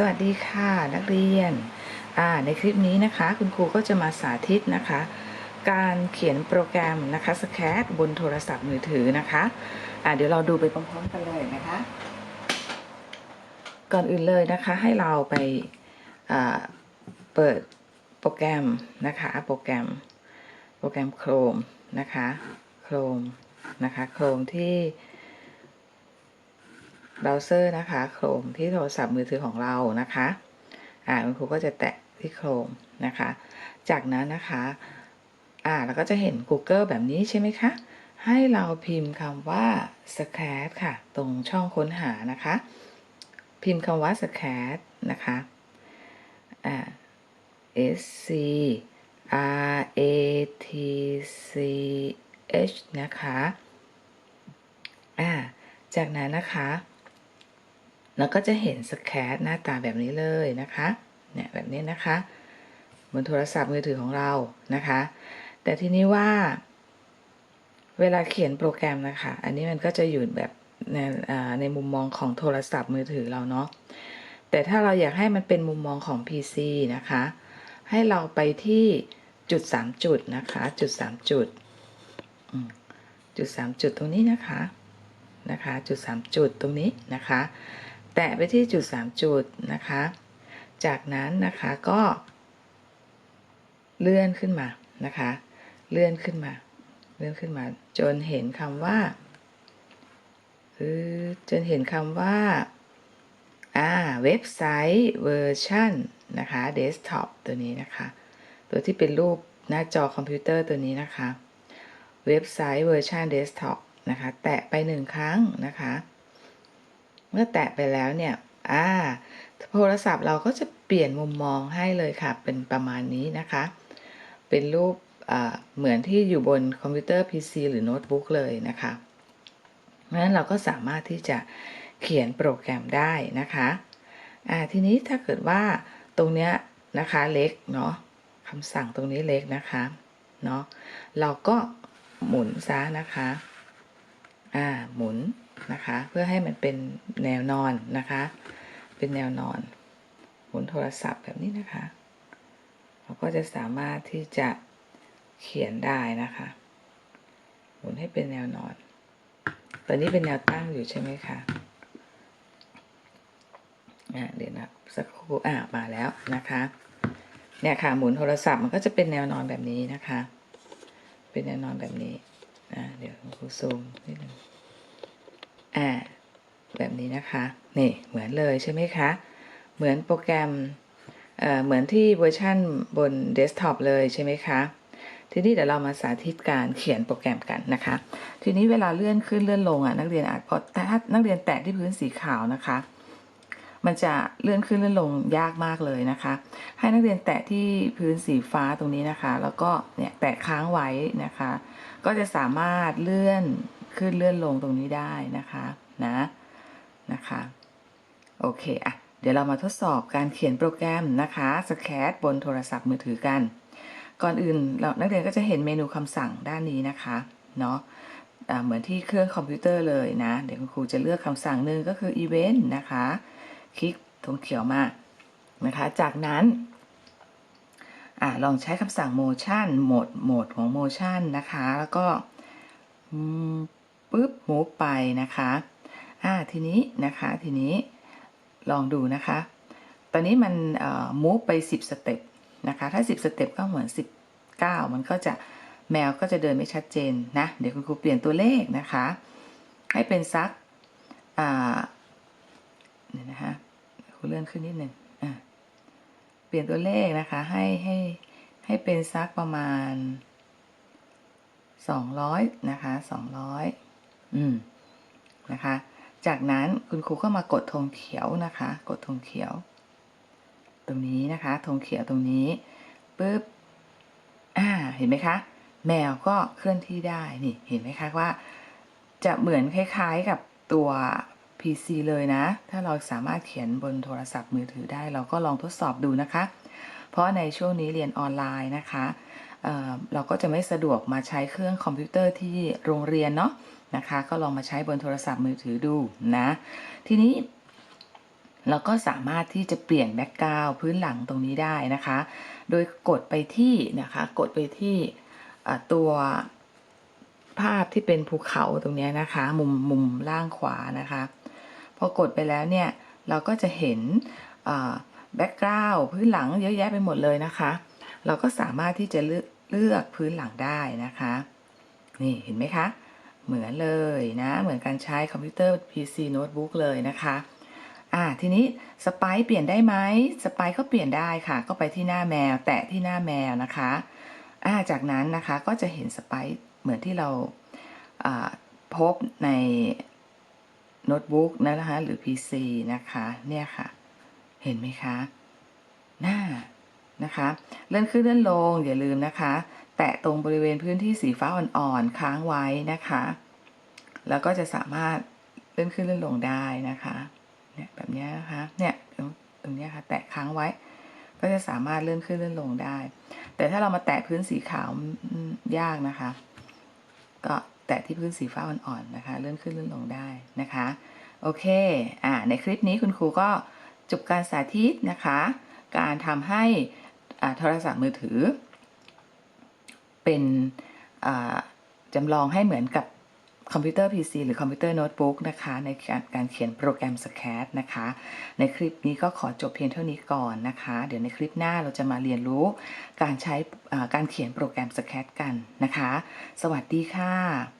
สวัสดีค่ะนักเรียน ในคลิปนี้นะคะ คุณครูก็จะมาสาธิตนะคะ การเขียนโปรแกรมนะคะสแคตบนโทรศัพท์มือถือนะคะอ่าเดี๋ยวเราดูไปพร้อมๆกันเลยนะคะ ก่อนอื่นเลยนะคะให้เราไปเปิดโปรแกรมนะคะโปรแกรมโปรแกรม Chrome นะคะ Chrome นะคะ Chrome ที่ เบราว์เซอร์นะคะ โครมที่โทรศัพท์มือถือของเรานะคะ อ่าคุณครูก็จะแตะที่โครมนะคะ จากนั้นนะคะ อ่าเราก็จะเห็น Google แบบนี้ใช่ไหมคะ ให้เราพิมพ์คำว่า scat ค่ะ ตรงช่องค้นหานะคะ พิมพ์คำว่า scat นะคะ อ่า s c r a t c h นะคะ อ่า จากนั้นนะคะ เราก็จะเห็นสแคตหน้าตาแบบนี้เลยนะคะเนี่ยแบบนี้นะคะ บนโทรศัพท์มือถือของเรานะคะ แต่ทีนี้ว่า เวลาเขียนโปรแกรมนะคะ อันนี้มันก็จะอยู่แบบในในมุมมองของโทรศัพท์มือถือเราเนาะแต่ถ้าเราอยากให้มันเป็นมุมมองของ PC นะคะ ให้เราไปที่จุดสามจุดนะคะ จุดสามจุดจุดสามจุดตรงนี้นะคะนะคะ จุดสามจุดตรงนี้นะคะ แตะไปที่จุดสามจุดนะคะ จากนั้นนะคะก็เลื่อนขึ้นมานะคะ เลื่อนขึ้นมา เลื่อนขึ้นมา จนเห็นคำว่าจนเห็นคำว่าอ่าเว็บไซต์เวอร์ชันนะคะเดสก์ท็อปตัวนี้นะคะ ตัวที่เป็นรูปหน้าจอคอมพิวเตอร์ตัวนี้นะคะ เว็บไซต์เวอร์ชันเดสก์ท็อปนะคะ แตะไปหนึ่งครั้งนะคะ เมื่อแตะไปแล้วเนี่ย อ่า โทรศัพท์เราก็จะเปลี่ยนมุมมองให้เลยค่ะ เป็นประมาณนี้นะคะ เป็นรูปเหมือนที่อยู่บนคอมพิวเตอร์ PC หรือโน้ตบุ๊กเลยนะคะเพราะฉะนั้นเราก็สามารถที่จะเขียนโปรแกรมได้นะคะอ่าทีนี้ถ้าเกิดว่าตรงเนี้ยนะคะเล็กเนาะคำสั่งตรงนี้เล็กนะคะเนาะเราก็หมุนซะนะคะอ่าหมุน นะคะ เพื่อให้มันเป็นแนวนอนนะคะ เป็นแนวนอนหมุนโทรศัพท์แบบนี้นะคะ เราก็จะสามารถที่จะเขียนได้นะคะ หมุนให้เป็นแนวนอน ตอนนี้เป็นแนวตั้งอยู่ใช่ไหมคะอ่าเดี๋ยวนะสักครู่อ่ามาแล้วนะคะ เนี่ยค่ะหมุนโทรศัพท์มันก็จะเป็นแนวนอนแบบนี้นะคะ เป็นแนวนอนแบบนี้อ่าเดี๋ยวครูซูมนิดนึง อ่าแบบนี้นะคะนี่เหมือนเลยใช่ไหมคะ เหมือนโปรแกรมเอ่อเหมือนที่เวอร์ชันบนเดสก์ท็อปเลยใช่ไหมคะทีนี้เดี๋ยวเรามาสาธิตการเขียนโปรแกรมกันนะคะ ทีนี้เวลาเลื่อนขึ้นเลื่อนลงอะนักเรียนอาจพอถ้านักเรียนแตะที่พื้นสีขาวนะคะ มันจะเลื่อนขึ้นเลื่อนลงยากมากเลยนะคะ ให้นักเรียนแตะที่พื้นสีฟ้าตรงนี้นะคะ แล้วก็เนี่ยแตะค้างไว้นะคะ ก็จะสามารถเลื่อน ขึ้นเลื่อนลงตรงนี้ได้นะคะนะนะคะโอเคอะเดี๋ยวเรามาทดสอบการเขียนโปรแกรมนะคะสแคตบนโทรศัพท์มือถือกัน ก่อนอื่นเรานักเรียนก็จะเห็นเมนูคำสั่งด้านนี้นะคะเนาะะเหมือนที่เครื่องคอมพิวเตอร์เลยนะ เดี๋ยวคุณครูจะเลือกคำสั่งหนึ่งก็คือ event นะคะ คลิกตรงเขียวมานะคะ จากนั้นอลองใช้คำสั่ง motion โหมดโหมดของ motion นะคะ แล้วก็ ปุ๊บ move ไปนะคะอ่าทีนี้นะคะทีนี้ลองดูนะคะ ตอนนี้มันเอ่อ move ไป 10 สเต็ปนะคะ ถ้า 10 สเต็ปก็เหมือน 19 มันก็จะแมวก็จะเดินไม่ชัดเจนนะ เดี๋ยวคุณครูเปลี่ยนตัวเลขนะคะ ให้เป็นซักอ่าเนี่ยนะคะครูเลื่อนขึ้นนิดหนึ่งอ่าเปลี่ยนตัวเลขนะคะ ให้ให้ให้เป็นซักประมาณ 200 นะคะ 200 อืมนะคะ จากนั้นคุณครูก็มากดธงเขียวนะคะ กดธงเขียว ตรงนี้นะคะธงเขียวตรงนี้ปึ๊บอ่าเห็นไหมคะ แมวก็เคลื่อนที่ได้นี่เห็นไหมคะว่า จะเหมือนคล้ายๆกับตัว PC เลยนะ ถ้าเราสามารถเขียนบนโทรศัพท์มือถือได้ เราก็ลองทดสอบดูนะคะ เพราะในช่วงนี้เรียนออนไลน์นะคะ เราก็จะไม่สะดวกมาใช้เครื่องคอมพิวเตอร์ที่โรงเรียนเนาะนะคะ ก็ลองมาใช้บนโทรศัพท์มือถือดูนะ ทีนี้แล้วก็สามารถที่จะเปลี่ยนแบ็กกราวพื้นหลังตรงนี้ได้นะคะ โดยกดไปที่นะคะ กดไปที่ตัวภาพที่เป็นภูเขาตรงนี้นะคะ มุมมุมล่างขวานะคะ พอกดไปแล้วเนี่ย เราก็จะเห็นแบ็กกราวพื้นหลังเยอะแยะไปหมดเลยนะคะ เราก็สามารถที่จะเลือกเลือกพื้นหลังได้นะคะ นี่เห็นไหมคะ เหมือนเลยนะ เหมือนการใช้คอมพิวเตอร์ PC Notebook เลยนะคะอ่าทีนี้สไปซ์เปลี่ยนได้ไหมสไปซ์ก็เปลี่ยนได้ค่ะ ก็ไปที่หน้าแมว แตะที่หน้าแมวนะคะอ่าจากนั้นนะคะก็จะเห็นสไปซ์เหมือนที่เราอ่าพบในโน้ตบุ๊กนะคะหรือ PC นะคะ เนี่ยค่ะ เห็นไหมคะหน้า นะคะ เลื่อนขึ้นเลื่อนลงอย่าลืมนะคะ แตะตรงบริเวณพื้นที่สีฟ้าอ่อนๆค้างไว้นะคะ แล้วก็จะสามารถเลื่อนขึ้นเลื่อนลงได้นะคะเนี่ยแบบนี้นะคะเนี่ยตรงนี้ค่ะแตะค้างไว้ ก็จะสามารถเลื่อนขึ้นเลื่อนลงได้ แต่ถ้าเรามาแตะพื้นสีขาวยากนะคะ ก็แตะที่พื้นสีฟ้าอ่อนๆนะคะ เลื่อนขึ้นเลื่อนลงได้นะคะโอเค อ่า ในคลิปนี้คุณครูก็จบการสาธิตนะคะ การทำให้ โทรศัพท์มือถือ เป็นจำลองให้เหมือนกับคอมพิวเตอร์ PC หรือคอมพิวเตอร์โน้ตบุ๊กนะคะ ในการการเขียนโปรแกรม SCAD นะคะ ในคลิปนี้ก็ขอจบเพียงเท่านี้ก่อนนะคะ เดี๋ยวในคลิปหน้าเราจะมาเรียนรู้การใช้การเขียนโปรแกรม SCAD กันนะคะ สวัสดีค่ะ